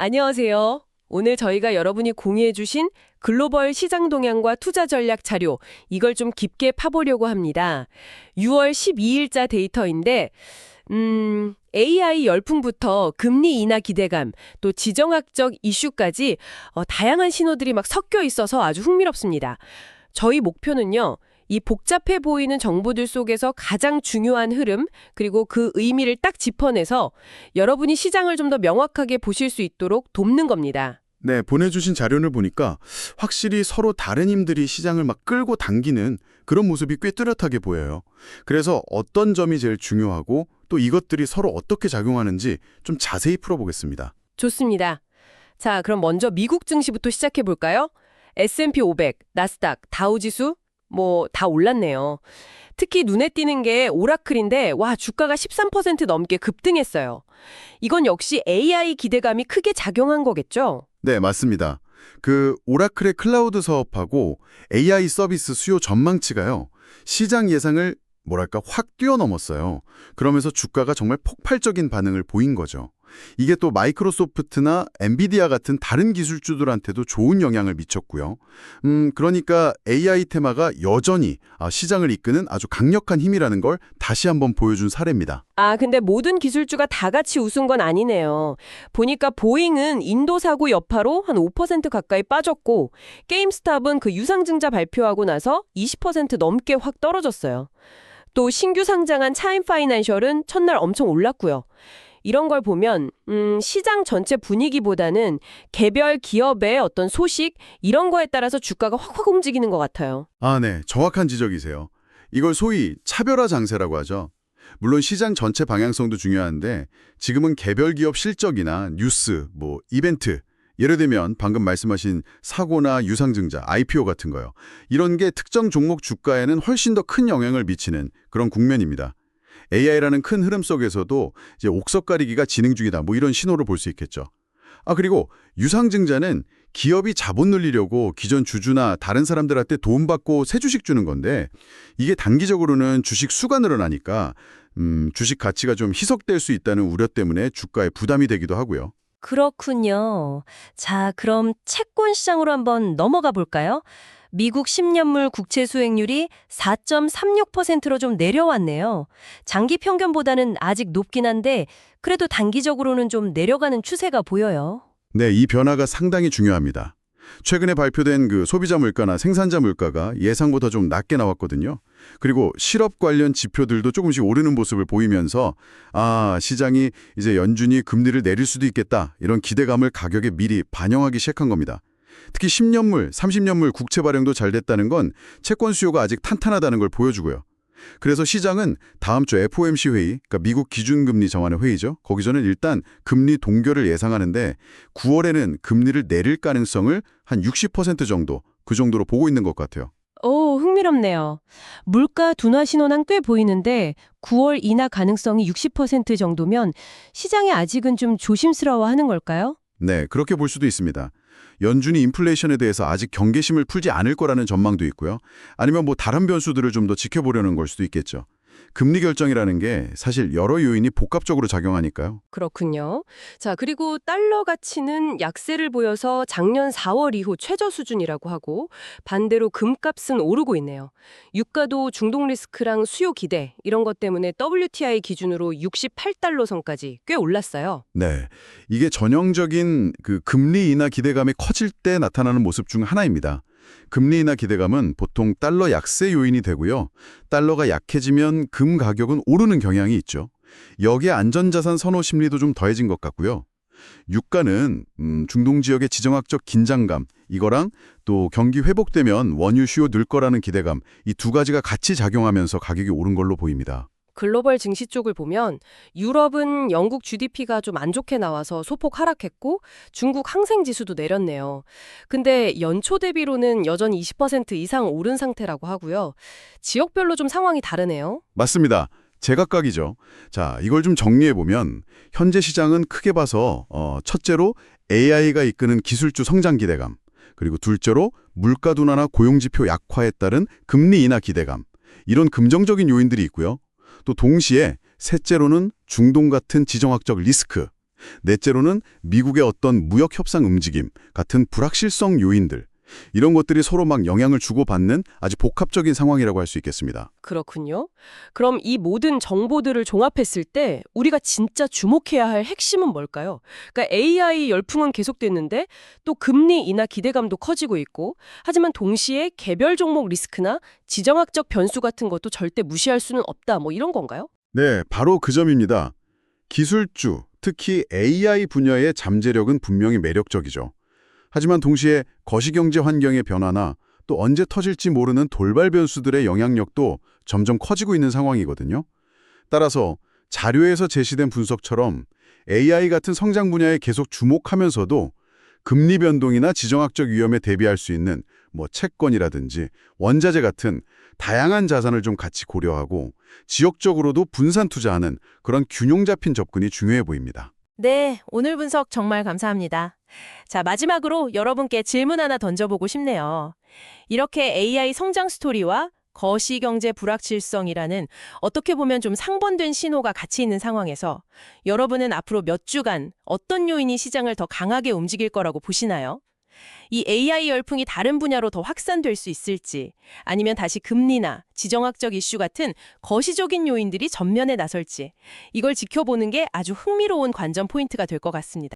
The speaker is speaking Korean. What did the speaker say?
안녕하세요. 오늘 저희가 여러분이 공유해주신 글로벌 시장 동향과 투자 전략 자료, 이걸 좀 깊게 파보려고 합니다. 6월 12일자 데이터인데, 음, AI 열풍부터 금리 인하 기대감, 또 지정학적 이슈까지 어, 다양한 신호들이 막 섞여 있어서 아주 흥미롭습니다. 저희 목표는요, 이 복잡해 보이는 정보들 속에서 가장 중요한 흐름, 그리고 그 의미를 딱 짚어내서 여러분이 시장을 좀 더 명확하게 보실 수 있도록 돕는 겁니다. 네, 보내주신 자료를 보니까 확실히 서로 다른 힘들이 시장을 막 끌고 당기는 그런 모습이 꽤 뚜렷하게 보여요. 그래서 어떤 점이 제일 중요하고 또 이것들이 서로 어떻게 작용하는지 좀 자세히 풀어보겠습니다. 좋습니다. 자, 그럼 먼저 미국 증시부터 시작해 볼까요? S&P 500, 나스닥, 다우지수 뭐 다 올랐네요. 특히 눈에 띄는 게 오라클인데 와, 주가가 13% 넘게 급등했어요. 이건 역시 AI 기대감이 크게 작용한 거겠죠? 네, 맞습니다. 그 오라클의 클라우드 사업하고 AI 서비스 수요 전망치가요. 시장 예상을 뭐랄까 확 뛰어넘었어요. 그러면서 주가가 정말 폭발적인 반응을 보인 거죠. 이게 또 마이크로소프트나 엔비디아 같은 다른 기술주들한테도 좋은 영향을 미쳤고요. 음, 그러니까 AI 테마가 여전히 아, 시장을 이끄는 아주 강력한 힘이라는 걸 다시 한번 보여준 사례입니다. 아, 근데 모든 기술주가 다 같이 웃은 건 아니네요. 보니까 보잉은 인도 사고 여파로 한 5% 가까이 빠졌고 게임스탑은 그 유상증자 발표하고 나서 20% 넘게 확 떨어졌어요. 또 신규 상장한 차인 파이낸셜은 첫날 엄청 올랐고요. 이런 걸 보면 음, 시장 전체 분위기보다는 개별 기업의 어떤 소식 이런 거에 따라서 주가가 확확 움직이는 것 같아요. 아, 네. 정확한 지적이세요. 이걸 소위 차별화 장세라고 하죠. 물론 시장 전체 방향성도 중요한데 지금은 개별 기업 실적이나 뉴스, 뭐 이벤트, 예를 들면 방금 말씀하신 사고나 유상증자, IPO 같은 거요. 이런 게 특정 종목 주가에는 훨씬 더 큰 영향을 미치는 그런 국면입니다. AI라는 큰 흐름 속에서도 이제 옥석 가리기가 진행 중이다. 뭐 이런 신호를 볼 수 있겠죠. 아 그리고 유상증자는 기업이 자본 늘리려고 기존 주주나 다른 사람들한테 돈 받고 새 주식 주는 건데 이게 단기적으로는 주식 수가 늘어나니까 음, 주식 가치가 좀 희석될 수 있다는 우려 때문에 주가에 부담이 되기도 하고요. 그렇군요. 자, 그럼 채권 시장으로 한번 넘어가 볼까요? 미국 10년물 국채 수익률이 4.36%로 좀 내려왔네요. 장기 평균보다는 아직 높긴 한데 그래도 단기적으로는 좀 내려가는 추세가 보여요. 네, 이 변화가 상당히 중요합니다. 최근에 발표된 그 소비자 물가나 생산자 물가가 예상보다 좀 낮게 나왔거든요. 그리고 실업 관련 지표들도 조금씩 오르는 모습을 보이면서 아, 시장이 이제 연준이 금리를 내릴 수도 있겠다. 이런 기대감을 가격에 미리 반영하기 시작한 겁니다. 특히 10년물, 30년물 국채 발행도 잘 됐다는 건 채권 수요가 아직 탄탄하다는 걸 보여주고요. 그래서 시장은 다음 주 FOMC 회의, 그러니까 미국 기준금리 정하는 회의죠. 거기서는 일단 금리 동결을 예상하는데 9월에는 금리를 내릴 가능성을 한 60% 정도, 그 정도로 보고 있는 것 같아요. 오, 흥미롭네요. 물가 둔화 신호는 꽤 보이는데 9월 인하 가능성이 60% 정도면 시장이 아직은 좀 조심스러워하는 걸까요? 네, 그렇게 볼 수도 있습니다. 연준이 인플레이션에 대해서 아직 경계심을 풀지 않을 거라는 전망도 있고요. 아니면 뭐 다른 변수들을 좀 더 지켜보려는 걸 수도 있겠죠. 금리 결정이라는 게 사실 여러 요인이 복합적으로 작용하니까요. 그렇군요. 자, 그리고 달러 가치는 약세를 보여서 작년 4월 이후 최저 수준이라고 하고 반대로 금값은 오르고 있네요. 유가도 중동 리스크랑 수요 기대 이런 것 때문에 WTI 기준으로 68달러 선까지 꽤 올랐어요. 네, 이게 전형적인 그 금리 인하 기대감이 커질 때 나타나는 모습 중 하나입니다. 금리 인하 기대감은 보통 달러 약세 요인이 되고요. 달러가 약해지면 금 가격은 오르는 경향이 있죠. 여기에 안전자산 선호 심리도 좀 더해진 것 같고요. 유가는 음, 중동 지역의 지정학적 긴장감, 이거랑 또 경기 회복되면 원유 수요 늘 거라는 기대감, 이 두 가지가 같이 작용하면서 가격이 오른 걸로 보입니다. 글로벌 증시 쪽을 보면 유럽은 영국 GDP가 좀 안 좋게 나와서 소폭 하락했고 중국 항생 지수도 내렸네요. 근데 연초 대비로는 여전히 20% 이상 오른 상태라고 하고요. 지역별로 좀 상황이 다르네요. 맞습니다. 제각각이죠. 자, 이걸 좀 정리해보면 현재 시장은 크게 봐서 어, 첫째로 AI가 이끄는 기술주 성장 기대감, 그리고 둘째로 물가 둔화나 고용지표 약화에 따른 금리 인하 기대감, 이런 긍정적인 요인들이 있고요. 또 동시에 셋째로는 중동 같은 지정학적 리스크, 넷째로는 미국의 어떤 무역 협상 움직임 같은 불확실성 요인들. 이런 것들이 서로 막 영향을 주고받는 아주 복합적인 상황이라고 할 수 있겠습니다. 그렇군요. 그럼 이 모든 정보들을 종합했을 때 우리가 진짜 주목해야 할 핵심은 뭘까요? 그러니까 AI 열풍은 계속됐는데 또 금리 인하 기대감도 커지고 있고 하지만 동시에 개별 종목 리스크나 지정학적 변수 같은 것도 절대 무시할 수는 없다. 뭐 이런 건가요? 네, 바로 그 점입니다. 기술주, 특히 AI 분야의 잠재력은 분명히 매력적이죠. 하지만 동시에 거시경제 환경의 변화나 또 언제 터질지 모르는 돌발 변수들의 영향력도 점점 커지고 있는 상황이거든요. 따라서 자료에서 제시된 분석처럼 AI 같은 성장 분야에 계속 주목하면서도 금리 변동이나 지정학적 위험에 대비할 수 있는 뭐 채권이라든지 원자재 같은 다양한 자산을 좀 같이 고려하고 지역적으로도 분산 투자하는 그런 균형 잡힌 접근이 중요해 보입니다. 네, 오늘 분석 정말 감사합니다. 자, 마지막으로 여러분께 질문 하나 던져보고 싶네요. 이렇게 AI 성장 스토리와 거시경제 불확실성이라는 어떻게 보면 좀 상반된 신호가 같이 있는 상황에서 여러분은 앞으로 몇 주간 어떤 요인이 시장을 더 강하게 움직일 거라고 보시나요? 이 AI 열풍이 다른 분야로 더 확산될 수 있을지, 아니면 다시 금리나 지정학적 이슈 같은 거시적인 요인들이 전면에 나설지, 이걸 지켜보는 게 아주 흥미로운 관전 포인트가 될 것 같습니다.